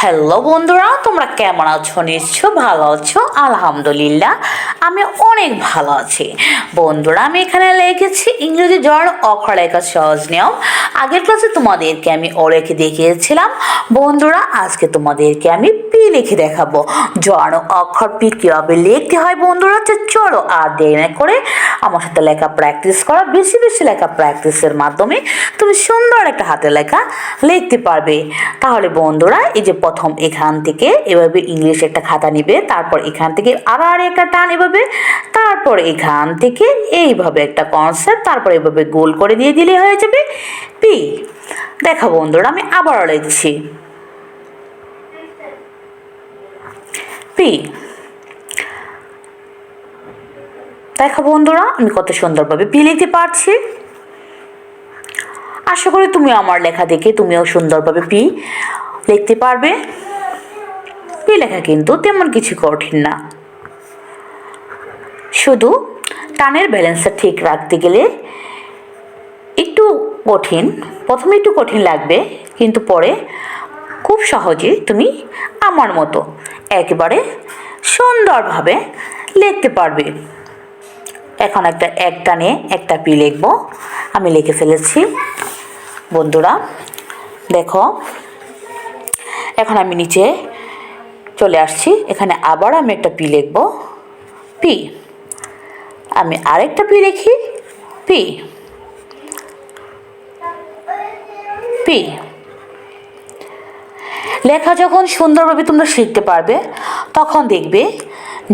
Hello বন্ধুরা, তোমরা কেমন আছো? নিশ্চয় ভালো আছো। আলহামদুলিল্লাহ, আমি অনেক ভালো আছি। বন্ধুরা, আমি এখানে লিখেছি ইংরেজি জড় অক্ষর সহজ নিয়ম। আগের ক্লাসে তোমাদেরকে আমি অলেখে দেখিয়েছিলাম। বন্ধুরা, আজকে তোমাদেরকে আমি পি লিখে দেখাবো। জড় অক্ষর পি কীভাবে লিখতে হয় বন্ধুরা? তো চলো আর দেরি না করে আমার সাথে লেখা প্র্যাকটিস করো। বেশি বেশি লেখা প্র্যাকটিসের মাধ্যমে তুমি সুন্দর একটা হাতে লেখা লিখতে পারবে। তাহলে বন্ধুরা, এই যে প্রথম এখান থেকে এভাবে ইংলিশ একটা খাতা নিবে, তারপর এখান থেকে আবার একটা টান এভাবে, তারপর এখান থেকে এইভাবে একটা কনসেপ্ট তারপর এভাবে গোল করে দিয়ে দিলে হয়ে যাবে পি দেখো বন্ধুরা, আমি আবারও লিখছি। পি। দেখো বন্ধুরা, আমি কত সুন্দরভাবে পি লিখতে পারছি। আশা করি তুমি আমার লেখা দেখে তুমিও সুন্দরভাবে পি লিখতে পারবে। পি লেখা কিন্তু তেমন কিছু কঠিন না। শুধু টানের ব্যালেন্সটা ঠিক রাখতে গেলে একটু কঠিন, প্রথমে একটু কঠিন লাগবে, কিন্তু পরে খুব সহজে তুমি আমার মতো একেবারে সুন্দরভাবে লিখতে পারবে। এখন একটা এক টানে একটা পি লিখব। আমি লিখে ফেলেছি। বন্ধুরা, দেখো, এখন আমি নিচে চলে আসছি। এখানে আবার আমি একটা পি লিখব। পি। আমি আরেকটা পি লিখি। পি। পি। লেখা যখন সুন্দরভাবে তোমরা শিখতে পারবে, তখন দেখবে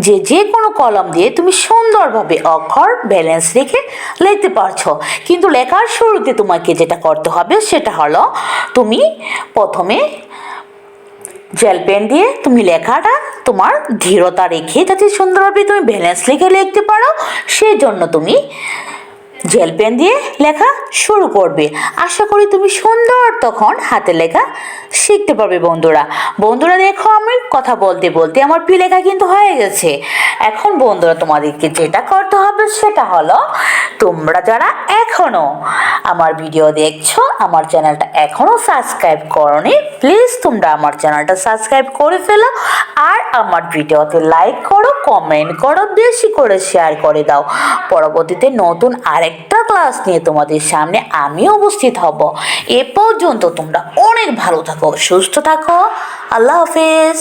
যে যে কোনো কলম দিয়ে তুমি সুন্দরভাবে অক্ষর ব্যালেন্স রেখে লিখতে পারছ। কিন্তু লেখার শুরুতে তোমাকে যেটা করতে হবে, সেটা হলো তুমি প্রথমে জেল পেন দিয়ে তুমি লেখাটা তোমার ধীরতা রেখে যাতে সুন্দরভাবে তুমি ব্যালেন্স লিখে লিখতে পারো সেই জন্য তুমি জেল পেন দিয়ে লেখা শুরু করবে। আশা করি তুমি সুন্দর তখন হাতে লেখা শিখতে পারবে বন্ধুরা। বন্ধুরা দেখো আমি কথা বলতে বলতে আমার পি লেখা কিন্তু হয়ে গেছে। এখন বন্ধুরা তোমাদেরকে যেটা করতে হবে সেটা হলো, তোমরা যারা এখনও আমার ভিডিও দেখছ, আমার চ্যানেলটা এখনও সাবস্ক্রাইব করনি প্লিজ তোমরা আমার চ্যানেলটা সাবস্ক্রাইব করে ফেলো। আর আমার ভিডিওতে লাইক করো কমেন্ট করো, বেশি করে শেয়ার করে দাও। পরবর্তীতে নতুন আরেকটা ক্লাস নিয়ে তোমাদের সামনে আমি উপস্থিত হব। এ পর্যন্ত তোমরা অনেক ভালো থাকো, সুস্থ থাকো। আল্লাহ হাফেজ।